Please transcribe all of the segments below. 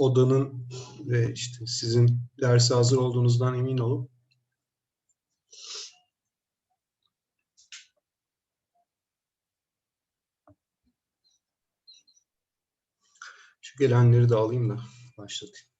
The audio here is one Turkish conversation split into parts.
odanın ve işte sizin derse hazır olduğunuzdan emin olun. Şu gelenleri de alayım da başlatayım.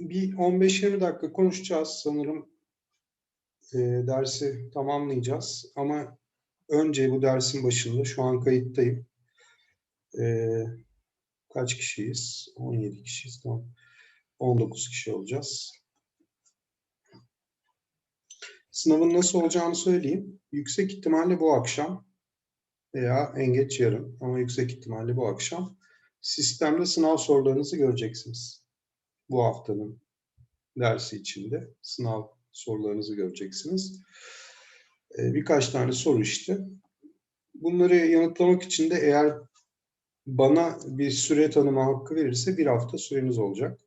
Bir 15-20 dakika konuşacağız sanırım. E, dersi tamamlayacağız ama önce bu dersin başında şu an kayıttayım. E, kaç kişiyiz? 17 kişiyiz. Tamam. 19 kişi olacağız. Sınavın nasıl olacağını söyleyeyim. Yüksek ihtimalle bu akşam veya en geç yarın ama yüksek ihtimalle bu akşam sistemde sınav sorularınızı göreceksiniz. Bu haftanın dersi içinde sınav sorularınızı göreceksiniz. Ee, birkaç tane soru işte. Bunları yanıtlamak için de eğer bana bir süre tanıma hakkı verirse bir hafta süreniz olacak.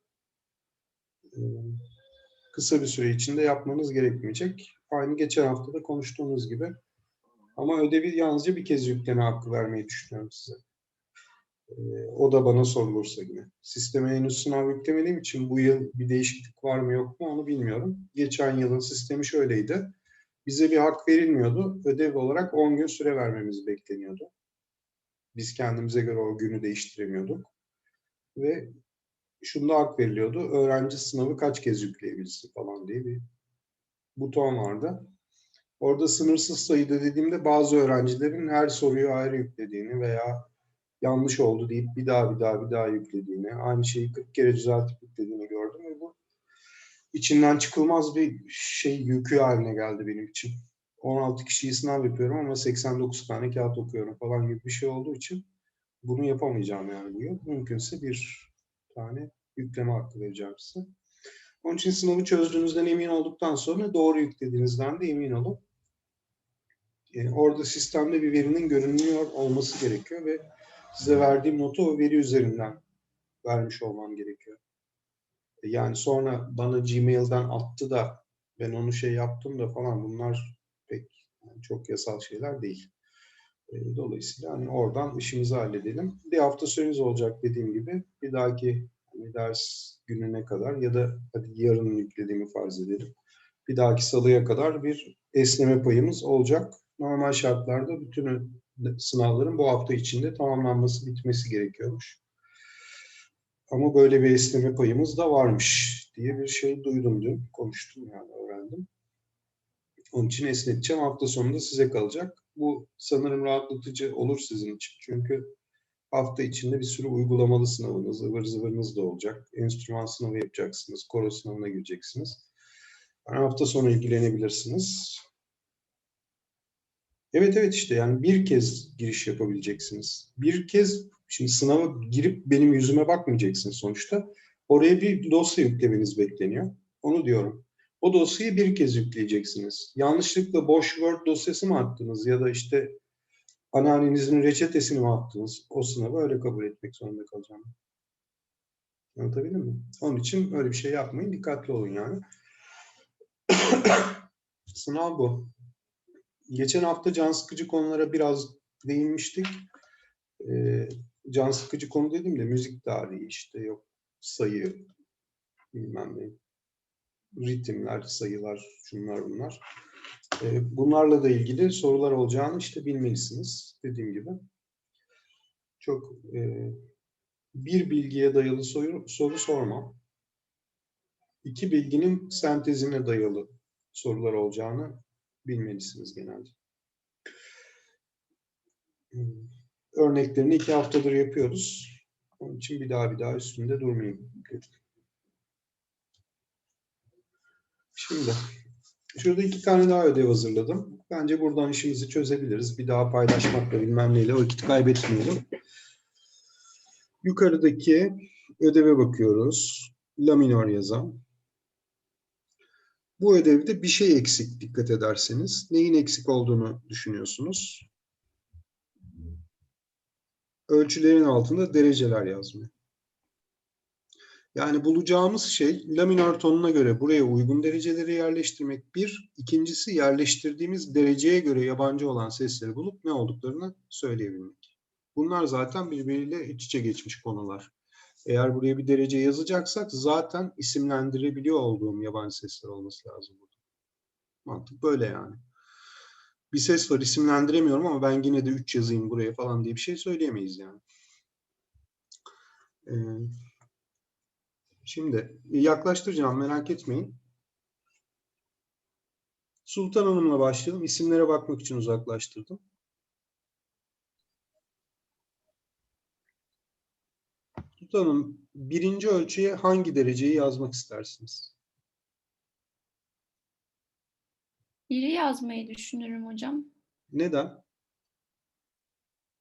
Ee, kısa bir süre içinde yapmanız gerekmeyecek. Aynı geçen hafta da konuştuğumuz gibi. Ama ödevi yalnızca bir kez yükleme hakkı vermeyi düşünüyorum size. Ee, o da bana sorulursa yine. Sisteme henüz sınav yüklemediğim için bu yıl bir değişiklik var mı yok mu onu bilmiyorum. Geçen yılın sistemi şöyleydi. Bize bir hak verilmiyordu. Ödev olarak 10 gün süre vermemiz bekleniyordu. Biz kendimize göre o günü değiştiremiyorduk. Ve şunda hak veriliyordu. Öğrenci sınavı kaç kez yükleyebilsin falan diye bir buton vardı. Orada sınırsız sayıda dediğimde bazı öğrencilerin her soruyu ayrı yüklediğini veya yanlış oldu deyip bir daha bir daha bir daha yüklediğini, aynı şeyi 40 kere düzeltip yüklediğini gördüm ve bu içinden çıkılmaz bir şey yükü haline geldi benim için. 16 kişiyi sınav yapıyorum ama 89 tane kağıt okuyorum falan gibi bir şey olduğu için bunu yapamayacağım yani bu yıl. Mümkünse bir tane yükleme hakkı vereceğim size. Onun için sınavı çözdüğünüzden emin olduktan sonra doğru yüklediğinizden de emin olun. Ee, orada sistemde bir verinin görünüyor olması gerekiyor ve size verdiğim notu o veri üzerinden vermiş olmam gerekiyor. E, Yani sonra bana Gmail'den attı da ben onu şey yaptım da falan bunlar pek yani çok yasal şeyler değil. E, Dolayısıyla hani oradan işimizi halledelim. Bir hafta süreniz olacak dediğim gibi. Bir dahaki hani ders gününe kadar ya da hadi yarın yüklediğimi farz edelim. Bir dahaki salıya kadar bir esneme payımız olacak. Normal şartlarda bütün sınavların bu hafta içinde tamamlanması, bitmesi gerekiyormuş. Ama böyle bir esneme payımız da varmış diye bir şey duydum dün. Konuştum yani öğrendim. Onun için esneteceğim. Hafta sonunda size kalacak. Bu sanırım rahatlatıcı olur sizin için. Çünkü hafta içinde bir sürü uygulamalı sınavınız, ıvır zıvırınız da olacak. Enstrüman sınavı yapacaksınız, koro sınavına gireceksiniz. Yani hafta sonu ilgilenebilirsiniz. Evet evet işte yani bir kez giriş yapabileceksiniz. Bir kez şimdi sınava girip benim yüzüme bakmayacaksınız sonuçta. Oraya bir dosya yüklemeniz bekleniyor. Onu diyorum. O dosyayı bir kez yükleyeceksiniz. Yanlışlıkla boş Word dosyası mı attınız ya da işte anneannenizin reçetesini mi attınız? O sınavı öyle kabul etmek zorunda kalacağım. Anlatabildim mi? Onun için öyle bir şey yapmayın. Dikkatli olun yani. Sınav bu. Geçen hafta can sıkıcı konulara biraz değinmiştik. Ee, can sıkıcı konu dedim de müzik tarihi işte yok sayı bilmem ne ritimler, sayılar, şunlar bunlar. Ee, bunlarla da ilgili sorular olacağını işte bilmelisiniz dediğim gibi. Çok e, bir bilgiye dayalı soru, soru sormam. İki bilginin sentezine dayalı sorular olacağını bilmelisiniz genelde. Hmm, Örneklerini iki haftadır yapıyoruz. Onun için bir daha bir daha üstünde durmayayım. Şimdi şurada iki tane daha ödev hazırladım. Bence buradan işimizi çözebiliriz. Bir daha paylaşmakla bilmem neyle vakit kaybetmeyelim. Yukarıdaki ödeve bakıyoruz. La minor yazan. Bu ödevde bir şey eksik dikkat ederseniz. Neyin eksik olduğunu düşünüyorsunuz? ölçülerin altında dereceler yazmıyor. Yani bulacağımız şey la minör tonuna göre buraya uygun dereceleri yerleştirmek bir. ikincisi yerleştirdiğimiz dereceye göre yabancı olan sesleri bulup ne olduklarını söyleyebilmek. Bunlar zaten birbiriyle iç içe geçmiş konular. Eğer buraya bir derece yazacaksak zaten isimlendirebiliyor olduğum yabancı sesler olması lazım burada. Mantık böyle yani. Bir ses var isimlendiremiyorum ama ben yine de 3 yazayım buraya falan diye bir şey söyleyemeyiz yani. Ee, Şimdi yaklaştıracağım merak etmeyin. Sultan Hanım'la başlayalım. İsimlere bakmak için uzaklaştırdım. Sultan Hanım, birinci ölçüye hangi dereceyi yazmak istersiniz? Biri yazmayı düşünürüm hocam. Neden?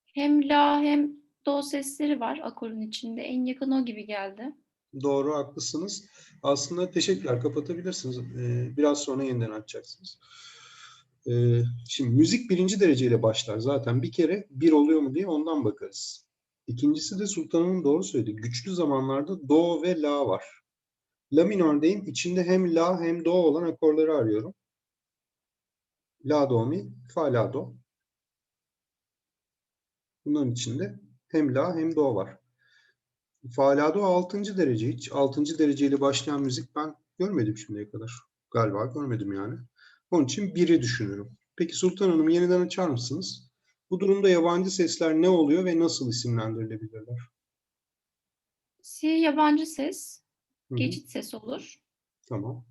Hem la hem do sesleri var akorun içinde. En yakın o gibi geldi. Doğru, haklısınız. Aslında teşekkürler, kapatabilirsiniz. Ee, biraz sonra yeniden açacaksınız. Ee, şimdi müzik birinci dereceyle başlar. Zaten bir kere bir oluyor mu diye ondan bakarız. İkincisi de Sultan'ın doğru söyledi. Güçlü zamanlarda do ve la var. La minördeyim. İçinde hem la hem do olan akorları arıyorum. La do mi, fa la do. Bunların içinde hem la hem do var. Fa la do 6. derece. Hiç 6. dereceyle başlayan müzik ben görmedim şimdiye kadar. Galiba görmedim yani. Onun için biri düşünürüm. Peki Sultan Hanım yeniden açar mısınız? Bu durumda yabancı sesler ne oluyor ve nasıl isimlendirilebilirler? Si yabancı ses, Hı hı, geçit ses olur. Tamam.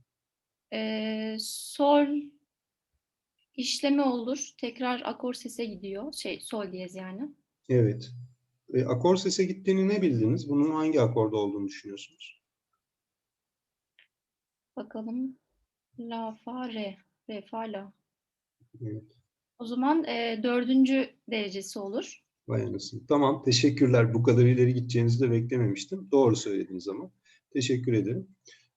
Ee, sol işleme olur. Tekrar akor sese gidiyor. Şey sol diyez yani. Evet. E, akor sese gittiğini ne bildiniz? Bunun hangi akorda olduğunu düşünüyorsunuz? Bakalım. La, fa, re. Re, fa, la. Evet. O zaman e, dördüncü derecesi olur. Vay anasını. Tamam. Teşekkürler. Bu kadar ileri gideceğinizi de beklememiştim. Doğru söylediniz ama. Teşekkür ederim.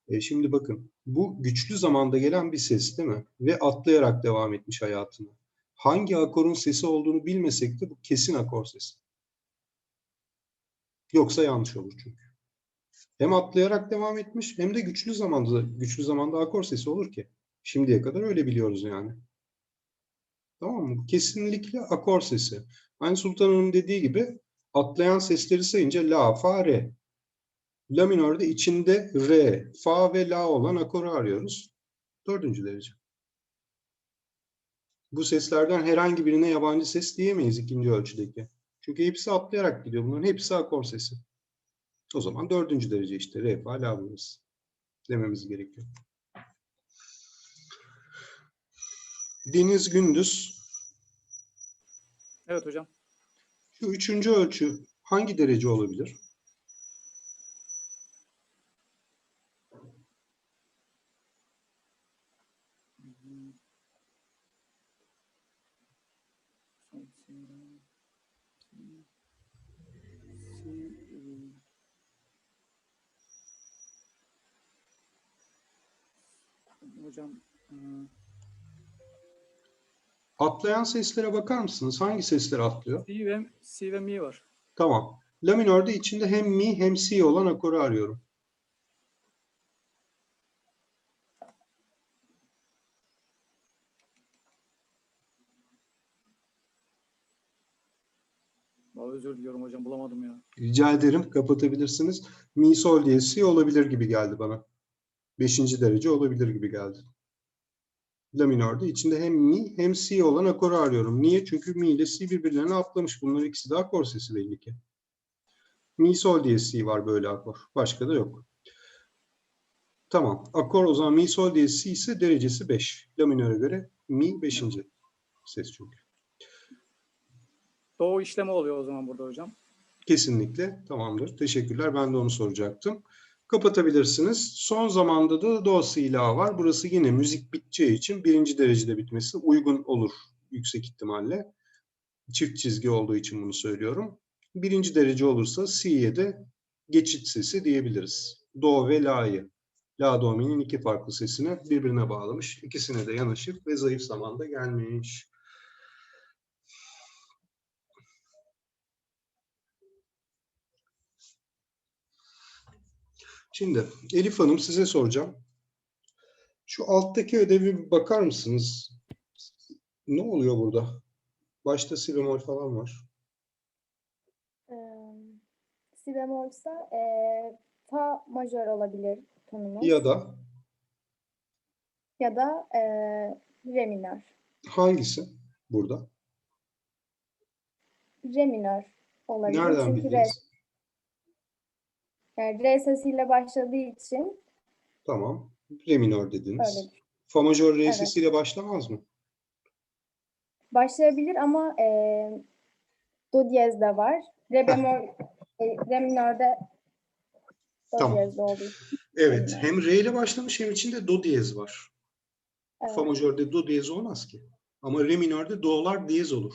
E, şimdi bakın. Bu güçlü zamanda gelen bir ses değil mi? Ve atlayarak devam etmiş hayatını. Hangi akorun sesi olduğunu bilmesek de bu kesin akor sesi. Yoksa yanlış olur çünkü. Hem atlayarak devam etmiş hem de güçlü zamanda güçlü zamanda akor sesi olur ki. Şimdiye kadar öyle biliyoruz yani. Tamam mı? Kesinlikle akor sesi. Aynı Sultan Hanım dediği gibi atlayan sesleri sayınca la, fa, re. La minörde içinde re, fa ve la olan akoru arıyoruz. Dördüncü derece. Bu seslerden herhangi birine yabancı ses diyemeyiz ikinci ölçüdeki. Çünkü hepsi atlayarak gidiyor. Bunların hepsi akor sesi. O zaman dördüncü derece işte re, fa, la burası. Dememiz gerekiyor. Deniz Gündüz. Evet hocam. Şu üçüncü ölçü hangi derece olabilir? Hocam ıı, Atlayan seslere bakar mısınız? Hangi sesler atlıyor? C ve, C ve Mi var. Tamam. La minörde içinde hem mi hem si olan akoru arıyorum. Vallahi özür diliyorum hocam bulamadım ya. Rica ederim kapatabilirsiniz. Mi sol diye si olabilir gibi geldi bana. Beşinci derece olabilir gibi geldi. La minörde içinde hem mi hem si olan akoru arıyorum. Niye? Çünkü mi ile si birbirlerine atlamış. Bunların ikisi de akor sesi belli ki. Mi sol diye si var böyle akor. Başka da yok. Tamam. Akor o zaman mi sol diye si ise derecesi 5. La minöre göre mi 5. ses çünkü. Doğu işleme oluyor o zaman burada hocam. Kesinlikle tamamdır. Teşekkürler. Ben de onu soracaktım. Kapatabilirsiniz. Son zamanda da do si la var. Burası yine müzik biteceği için birinci derecede bitmesi uygun olur yüksek ihtimalle. Çift çizgi olduğu için bunu söylüyorum. Birinci derece olursa si'ye de geçit sesi diyebiliriz. Do ve la'yı. La do mi'nin iki farklı sesini birbirine bağlamış. İkisine de yanaşık ve zayıf zamanda gelmiş. Şimdi Elif Hanım size soracağım. Şu alttaki ödevi bir bakar mısınız? Ne oluyor burada? Başta si bemol falan var. Ee, si bemolsa e, fa majör olabilir tonumuz. Ya da Ya da e, re minör. hangisi burada? Re minör olabilir. Nereden Çünkü re? Yani re sesiyle başladığı için Tamam. Re minör dediniz. öyle. Fa majör re Evet. sesiyle başlamaz mı? Başlayabilir ama e, do diyez de var. Re bemol, e, re minörde do Tamam. diyez de olduğu için. Evet. Hem re ile başlamış hem içinde do diyez var. Evet. Fa majörde do diyez olmaz ki. Ama re minörde do'lar diyez olur.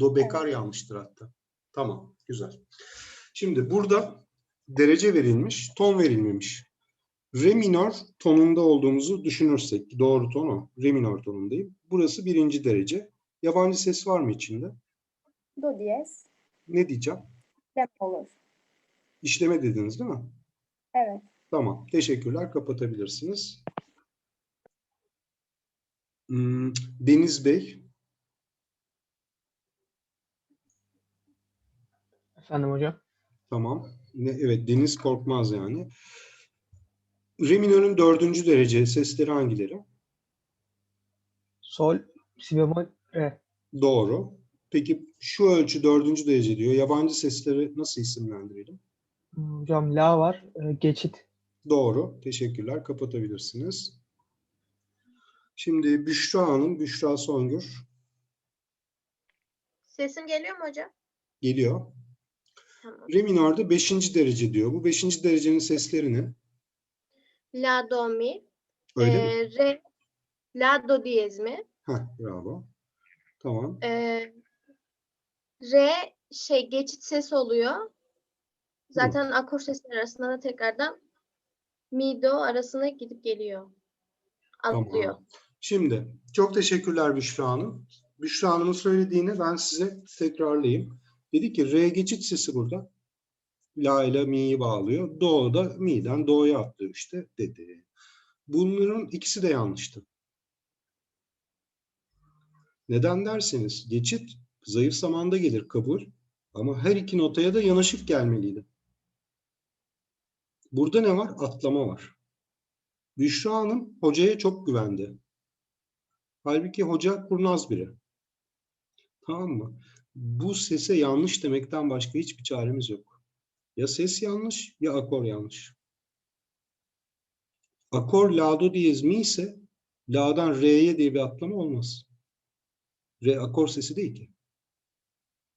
Do bekar yanlıştır hatta. Tamam. Güzel. Şimdi burada derece verilmiş, ton verilmemiş. Re minör tonunda olduğumuzu düşünürsek, doğru ton o. Re minör tonundayım. Burası birinci derece. Yabancı ses var mı içinde? Do diyez, Ne diyeceğim? re olur. İşleme dediniz değil mi? Evet. Tamam. Teşekkürler. Kapatabilirsiniz. Hmm, Deniz Bey, Efendim hocam. Tamam. Ne, evet Deniz Korkmaz yani. Re minörün dördüncü derece sesleri hangileri? Sol, si bemol, re. Doğru. Peki şu ölçü dördüncü derece diyor. Yabancı sesleri nasıl isimlendirelim? Hmm, Hocam la var, e, geçit. Doğru. Teşekkürler. Kapatabilirsiniz. Şimdi Büşra Hanım, Büşra Songür Sesim geliyor mu hocam? geliyor. Tamam. Re minörde beşinci derece diyor. Bu beşinci derecenin sesleri ne? La do mi. Öyle mi? Ee, re la do diyez mi? Heh, bravo. Tamam. Ee, re şey geçit ses oluyor. Zaten akor sesleri arasında da tekrardan mi do arasına gidip geliyor. Atlıyor. Tamam. Şimdi çok teşekkürler Büşra Hanım. Büşra Hanım'ın söylediğini ben size tekrarlayayım. Dedi ki re geçit sesi burada. La ile mi'yi bağlıyor. Do da mi'den do'ya atlıyor işte dedi. Bunların ikisi de yanlıştı. Neden derseniz geçit zayıf zamanda gelir kabul ama her iki notaya da yanaşık gelmeliydi. Burada ne var? Atlama var. Büşra Hanım hocaya çok güvendi. Halbuki hoca kurnaz biri. Tamam mı? Bu sese yanlış demekten başka hiçbir çaremiz yok. Ya ses yanlış ya akor yanlış. Akor la do diyez mi ise la'dan re'ye diye bir atlama olmaz. Re akor sesi değil ki.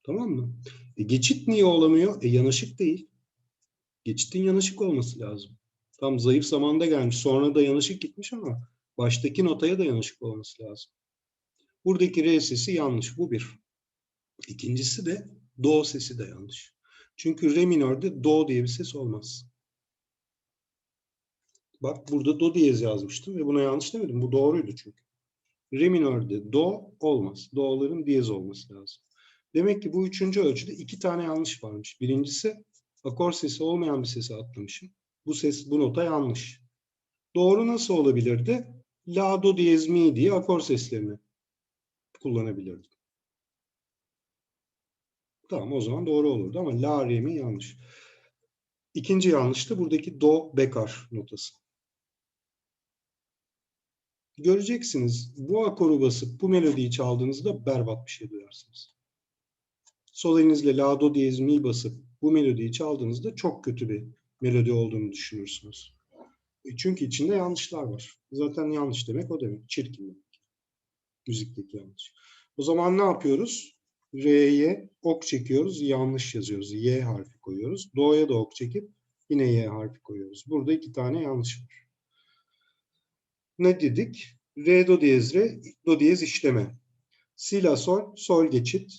Tamam mı? E, geçit niye olamıyor? E, yanaşık değil. Geçitin yanaşık olması lazım. Tam zayıf zamanda gelmiş. Sonra da yanaşık gitmiş ama baştaki notaya da yanaşık olması lazım. Buradaki re sesi yanlış. Bu bir. İkincisi de do sesi de yanlış. Çünkü re minörde do diye bir ses olmaz. Bak burada do diyez yazmıştım ve buna yanlış demedim. Bu doğruydu çünkü. Re minörde do olmaz. Do'ların diyez olması lazım. Demek ki bu üçüncü ölçüde iki tane yanlış varmış. Birincisi akor sesi olmayan bir sesi atlamışım. Bu ses, bu nota yanlış. Doğru nasıl olabilirdi? La, do diyez, mi diye akor seslerini kullanabilirdim. Tamam o zaman doğru olurdu ama la, re, mi yanlış. İkinci yanlış da buradaki do, bekar notası. Göreceksiniz bu akoru basıp bu melodiyi çaldığınızda berbat bir şey duyarsınız. Sol elinizle la, do diyez, mi basıp bu melodiyi çaldığınızda çok kötü bir melodi olduğunu düşünürsünüz. E Çünkü içinde yanlışlar var. Zaten yanlış demek o demek. Çirkin demek. Müzikteki yanlış. O zaman ne yapıyoruz? Re'ye ok çekiyoruz. Yanlış yazıyoruz. Y harfi koyuyoruz. Do'ya da ok çekip yine Y harfi koyuyoruz. Burada iki tane yanlış var. Ne dedik? Re, do diyez, re, do diyez işleme. Si, la, sol, sol geçit.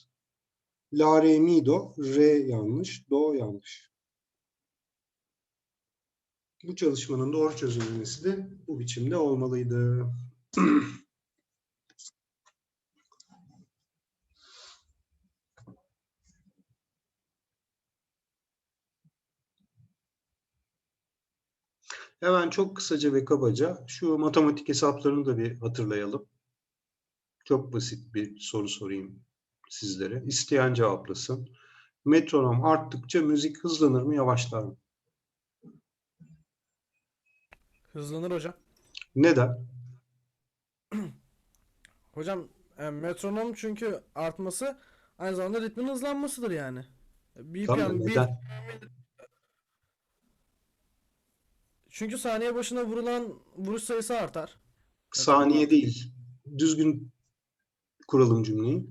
La, re, mi, do, re yanlış, do yanlış. Bu çalışmanın doğru çözülmesi de bu biçimde olmalıydı. Hemen çok kısaca ve kabaca şu matematik hesaplarını da bir hatırlayalım. Çok basit bir soru sorayım sizlere. İsteyen cevaplasın. Metronom arttıkça müzik hızlanır mı, yavaşlar mı? Hızlanır hocam. Neden? Hocam e, metronom çünkü artması aynı zamanda ritmin hızlanmasıdır yani. BPM Tamam, bir- neden? Çünkü saniye başına vurulan vuruş sayısı artar. Saniye değil. Düzgün kuralım cümleyi.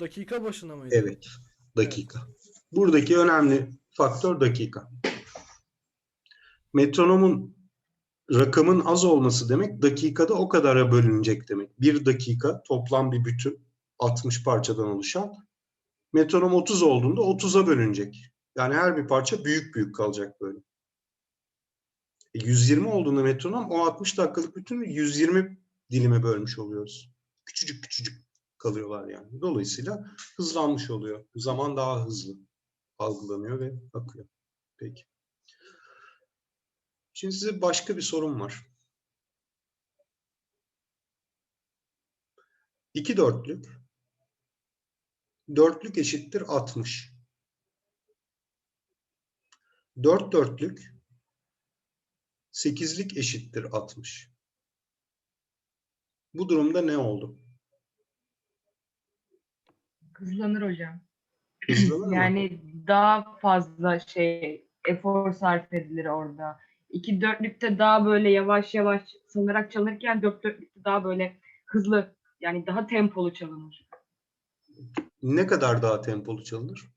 Dakika başına mıydı? Evet, dakika. Buradaki önemli faktör dakika. Metronomun rakamın az olması demek dakikada o kadara bölünecek demek. Bir dakika toplam bir bütün 60 parçadan oluşan. Metronom 30 olduğunda 30'a bölünecek. Yani her bir parça büyük büyük kalacak böyle. E, 120 olduğunda metronom o 60 dakikalık bütünü 120 dilime bölmüş oluyoruz. Küçücük küçücük kalıyorlar yani. Dolayısıyla hızlanmış oluyor. Zaman daha hızlı algılanıyor ve akıyor. Peki. Şimdi size başka bir sorum var. İki dörtlük. Dörtlük eşittir 60. Dört dörtlük. Sekizlik eşittir 60. Bu durumda ne oldu? Hızlanır hocam. Hızlanır mı? Yani daha fazla şey efor sarf edilir orada. İki dörtlükte daha böyle yavaş yavaş sanarak çalınırken dört dörtlükte daha böyle hızlı yani daha tempolu çalınır. Ne kadar daha tempolu çalınır?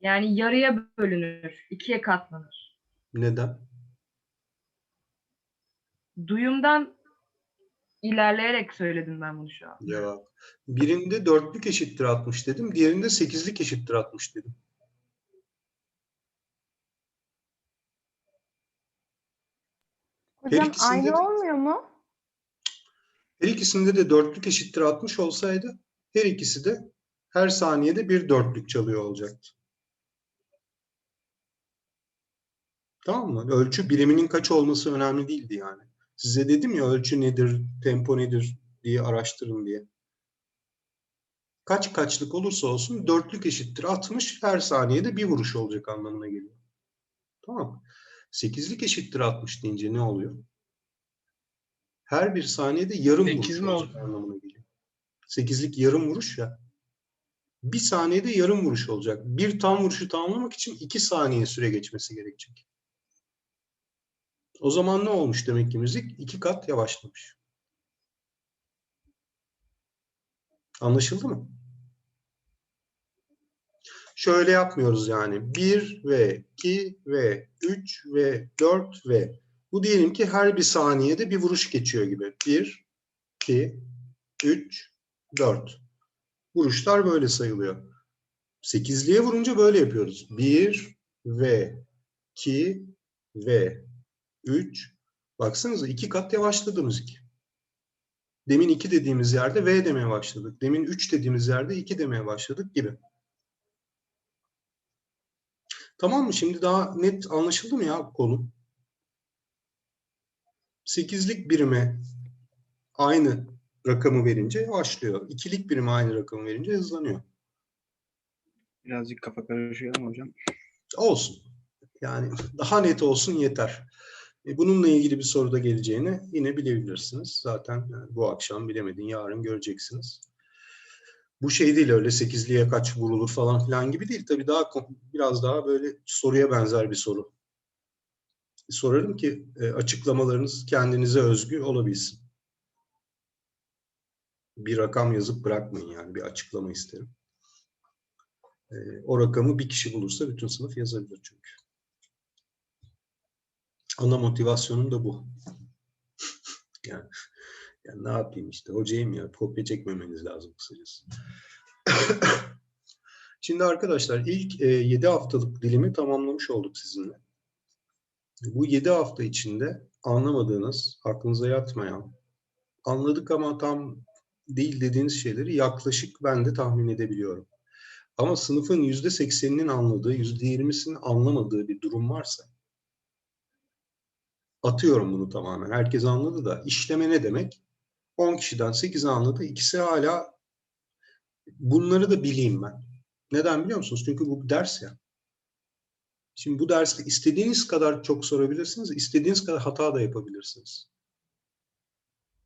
Yani yarıya bölünür, ikiye katlanır. Neden? Duyumdan ilerleyerek söyledim ben bunu şu an. Cevap. Birinde dörtlük eşittir 60 dedim. Diğerinde sekizlik eşittir 60 dedim. Hocam ikisinde aynı de- olmuyor mu? Her ikisinde de dörtlük eşittir 60 olsaydı her ikisi de her saniyede bir dörtlük çalıyor olacaktı. Tamam mı? Ölçü biriminin kaç olması önemli değildi yani. Size dedim ya ölçü nedir, tempo nedir diye araştırın diye. Kaç kaçlık olursa olsun dörtlük eşittir 60 her saniyede bir vuruş olacak anlamına geliyor. Tamam mı? Sekizlik eşittir 60 deyince ne oluyor? Her bir saniyede yarım Sekiz vuruş mi olacak anlamına geliyor. Sekizlik yarım vuruş ya. Bir saniyede yarım vuruş olacak. Bir tam vuruşu tamamlamak için iki saniye süre geçmesi gerekecek. O zaman ne olmuş demek ki müzik? iki kat yavaşlamış. Anlaşıldı mı? Şöyle yapmıyoruz yani. 1 ve 2 ve 3 ve 4 ve bu diyelim ki her bir saniyede bir vuruş geçiyor gibi. 1, 2, 3, 4. Vuruşlar böyle sayılıyor. Sekizliğe vurunca böyle yapıyoruz. 1 ve 2 ve 3. Baksanıza iki kat yavaşladı müzik. Demin 2 dediğimiz yerde V demeye başladık. Demin 3 dediğimiz yerde 2 demeye başladık gibi. Tamam mı? Şimdi daha net anlaşıldı mı ya konu? Sekizlik birime aynı rakamı verince yavaşlıyor. İkilik birime aynı rakamı verince hızlanıyor. Birazcık kafa karışıyor ama hocam. Olsun. Yani daha net olsun yeter. E, Bununla ilgili bir soru da geleceğini yine bilebilirsiniz. Zaten yani bu akşam bilemedin, yarın göreceksiniz. Bu şey değil öyle sekizliğe kaç vurulur falan filan gibi değil. Tabii daha biraz daha böyle soruya benzer bir soru. Sorarım ki e, açıklamalarınız kendinize özgü olabilsin. Bir rakam yazıp bırakmayın yani bir açıklama isterim. E, o rakamı bir kişi bulursa bütün sınıf yazabilir çünkü. Ana motivasyonum da bu. yani, yani ne yapayım işte hocayım ya kopya çekmemeniz lazım kısacası. Şimdi arkadaşlar ilk 7 haftalık dilimi tamamlamış olduk sizinle. Bu 7 hafta içinde anlamadığınız, aklınıza yatmayan, anladık ama tam değil dediğiniz şeyleri yaklaşık ben de tahmin edebiliyorum. Ama sınıfın %80'inin anladığı, %20'sinin anlamadığı bir durum varsa Atıyorum bunu tamamen. Herkes anladı da işleme ne demek? 10 kişiden 8'i anladı. İkisi hala bunları da bileyim ben. Neden biliyor musunuz? Çünkü bu bir ders ya. Şimdi bu derste istediğiniz kadar çok sorabilirsiniz, istediğiniz kadar hata da yapabilirsiniz.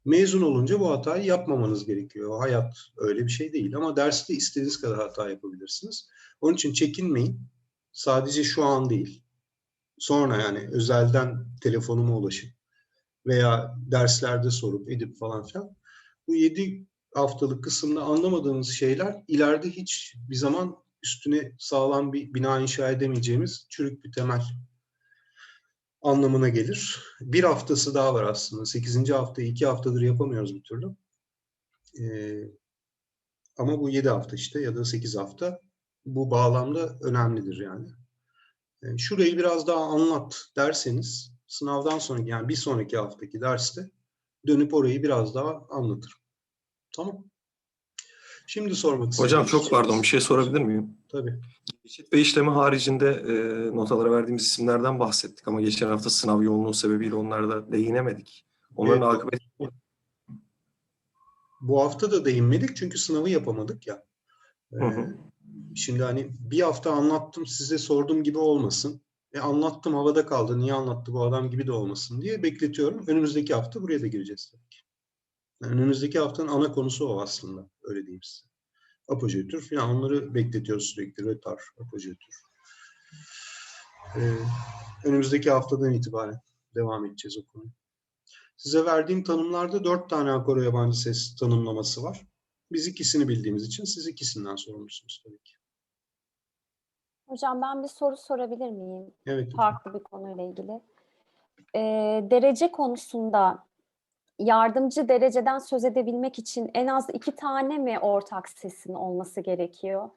Mezun olunca bu hatayı yapmamanız gerekiyor. Hayat öyle bir şey değil ama derste istediğiniz kadar hata yapabilirsiniz. Onun için çekinmeyin. Sadece şu an değil. Sonra yani özelden telefonuma ulaşıp veya derslerde sorup edip falan filan. Bu 7 haftalık kısımda anlamadığınız şeyler ileride hiç bir zaman üstüne sağlam bir bina inşa edemeyeceğimiz çürük bir temel anlamına gelir. Bir haftası daha var aslında. 8. haftayı 2 haftadır yapamıyoruz bir türlü. Ee, ama bu 7 hafta işte ya da 8 hafta bu bağlamda önemlidir yani. Ee, şurayı biraz daha anlat derseniz sınavdan sonraki yani bir sonraki haftaki derste dönüp orayı biraz daha anlatırım. Tamam. Şimdi sormak Hocam istediğiniz çok pardon bir şey sorabilir miyim? Tabii. Geçit ve işlemi haricinde e, notalara verdiğimiz isimlerden bahsettik ama geçen hafta sınav yoğunluğu sebebiyle onlara değinemedik. Onların Evet. akıbeti Bu hafta da değinmedik çünkü sınavı yapamadık ya. Hı hı. Şimdi hani bir hafta anlattım size sordum gibi olmasın. E anlattım havada kaldı niye anlattı bu adam gibi de olmasın diye bekletiyorum. Önümüzdeki hafta buraya da gireceğiz tabii ki. Yani önümüzdeki haftanın ana konusu o aslında. Öyle diyeyim size. Apojetür falan onları bekletiyoruz sürekli. Rötar, apojetür. Ee, önümüzdeki haftadan itibaren devam edeceğiz o konuyu. Size verdiğim tanımlarda dört tane akoro yabancı ses tanımlaması var. Biz ikisini bildiğimiz için siz ikisinden sorumlusunuz tabii ki. Hocam ben bir soru sorabilir miyim? Evet. Farklı bir konuyla ilgili. Ee, derece konusunda yardımcı dereceden söz edebilmek için en az iki tane mi ortak sesin olması gerekiyor?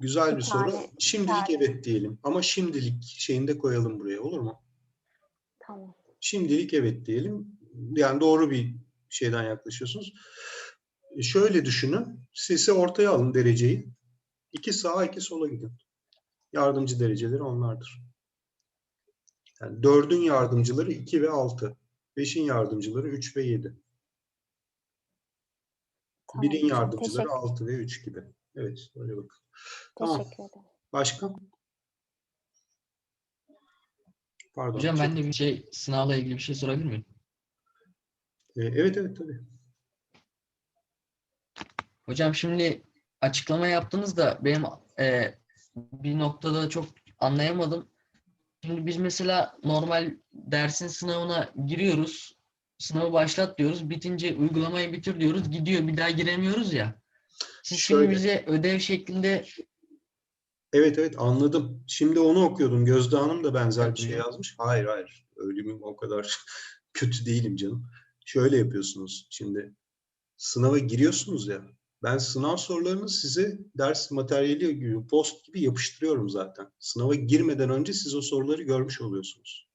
Güzel Bir bir soru. tane Şimdilik tane. evet diyelim. Ama şimdilik şeyini de koyalım buraya olur mu? Tamam. Şimdilik evet diyelim. Yani doğru bir şeyden yaklaşıyorsunuz. E, Şöyle düşünün. Sesi ortaya alın dereceyi. İki sağa iki sola gidin. Yardımcı dereceleri onlardır. Yani dördün yardımcıları 2 ve 6. Beşin yardımcıları 3 ve 7. Tamam Birin hocam, yardımcıları teşekkür, 6 ve 3 gibi. Evet, öyle bakın. Tamam. teşekkür ederim. Başka? Pardon. Hocam ben de bir şey sınavla ilgili bir şey sorabilir miyim? E, evet evet tabii. Hocam şimdi açıklama yaptınız da benim e, bir noktada çok anlayamadım. Şimdi biz mesela normal dersin sınavına giriyoruz. Sınavı başlat diyoruz. Bitince uygulamayı bitir diyoruz. Gidiyor bir daha giremiyoruz ya. Siz Şöyle. şimdi bize ödev şeklinde Evet evet anladım. Şimdi onu okuyordum. Gözde Hanım da benzer bir şey yazmış. Hayır hayır. Ölümüm o kadar kötü değilim canım. Şöyle yapıyorsunuz. Şimdi sınava giriyorsunuz ya. Ben sınav sorularını size ders materyali gibi, post gibi yapıştırıyorum zaten. Sınava girmeden önce siz o soruları görmüş oluyorsunuz.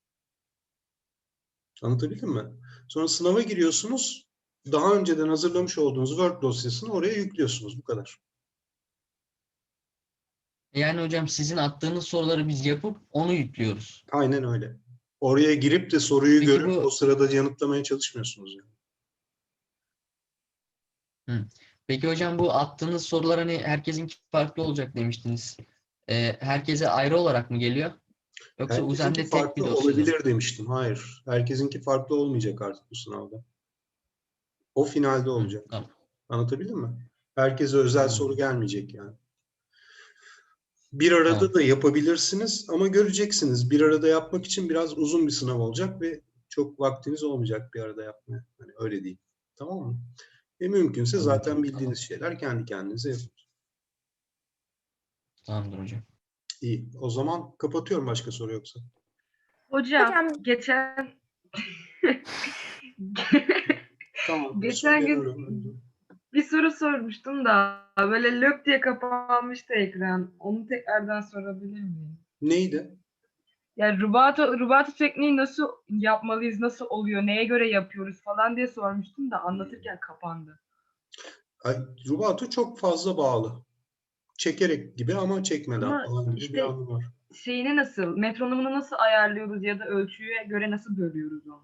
Anlatabildim mi? Sonra sınava giriyorsunuz. Daha önceden hazırlamış olduğunuz Word dosyasını oraya yüklüyorsunuz. Bu kadar. yani hocam sizin attığınız soruları biz yapıp onu yüklüyoruz. Aynen öyle. Oraya girip de soruyu Peki görüp bu- o sırada yanıtlamaya çalışmıyorsunuz. Yani. Peki hocam bu attığınız sorular hani herkesinki farklı olacak demiştiniz. E, herkese ayrı olarak mı geliyor? Yoksa Herkesinki uzende tek bir farklı dosyada mı? olabilir demiştim. Hayır. Herkesinki farklı olmayacak artık bu sınavda. O finalde olacak. Tamam. Anlatabildim mi? Herkese özel Tamam. soru gelmeyecek yani. Bir arada Tamam. da yapabilirsiniz ama göreceksiniz. Bir arada yapmak için biraz uzun bir sınav olacak ve çok vaktiniz olmayacak bir arada yapmaya. Hani öyle değil. Tamam mı? E mümkünse zaten bildiğiniz şeyler kendi kendinize yapın. Tamamdır hocam. İyi. O zaman kapatıyorum başka soru yoksa. Hocam, Hocam- geçen Tamam. Geçen gün- bir soru sormuştum da böyle lök diye kapanmıştı ekran. Onu tekrardan sorabilir miyim? Neydi? Yani rubato, rubato tekniği nasıl yapmalıyız, nasıl oluyor, neye göre yapıyoruz falan diye sormuştum da anlatırken kapandı. Ay, rubato çok fazla bağlı. Çekerek gibi ama çekmeden Ama falan gibi bir işte- anı var. şeyini nasıl, metronomunu nasıl ayarlıyoruz ya da ölçüye göre nasıl bölüyoruz onu?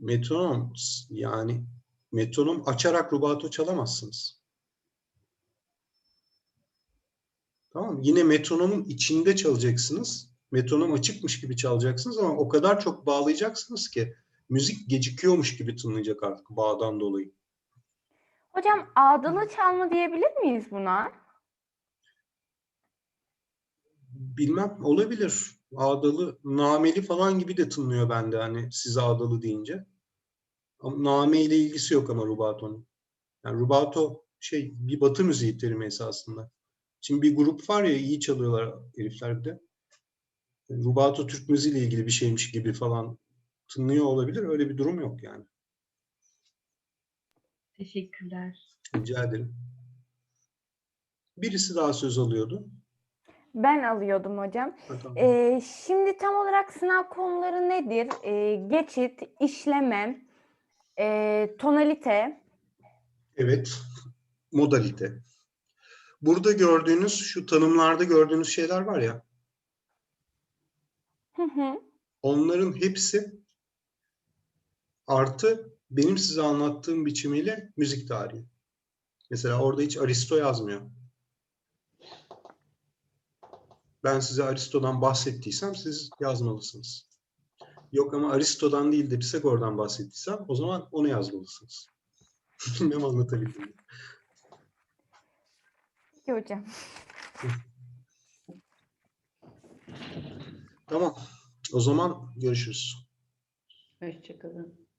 Metronom yani metronom açarak rubato çalamazsınız. Tamam? Yine metronomun içinde çalacaksınız. Metronom açıkmış gibi çalacaksınız ama o kadar çok bağlayacaksınız ki müzik gecikiyormuş gibi tınlayacak artık bağdan dolayı. Hocam ağdalı çalma diyebilir miyiz buna? Bilmem olabilir. Ağdalı, nameli falan gibi de tınlıyor bende hani size ağdalı deyince. Ama name ile ilgisi yok ama rubatonun. Yani rubato şey bir batı müziği terimi esasında. Şimdi bir grup var ya iyi çalıyorlar herifler bir de. Rubato Türk müziği ile ilgili bir şeymiş gibi falan tınlıyor olabilir. Öyle bir durum yok yani. Teşekkürler. Rica ederim. Birisi daha söz alıyordu. Ben alıyordum hocam. Ha, tamam. Ee, şimdi tam olarak sınav konuları nedir? Ee, geçit, işleme, ee, tonalite. Evet, modalite. Burada gördüğünüz, şu tanımlarda gördüğünüz şeyler var ya, Hı hı. onların hepsi artı benim size anlattığım biçimiyle müzik tarihi. Mesela orada hiç Aristo yazmıyor. Ben size Aristo'dan bahsettiysem siz yazmalısınız. Yok ama Aristo'dan değil de Pisagor'dan bahsettiysem o zaman onu yazmalısınız. Bilmem anlatabildim mi? Peki hocam. Tamam. O zaman görüşürüz. Hoşçakalın.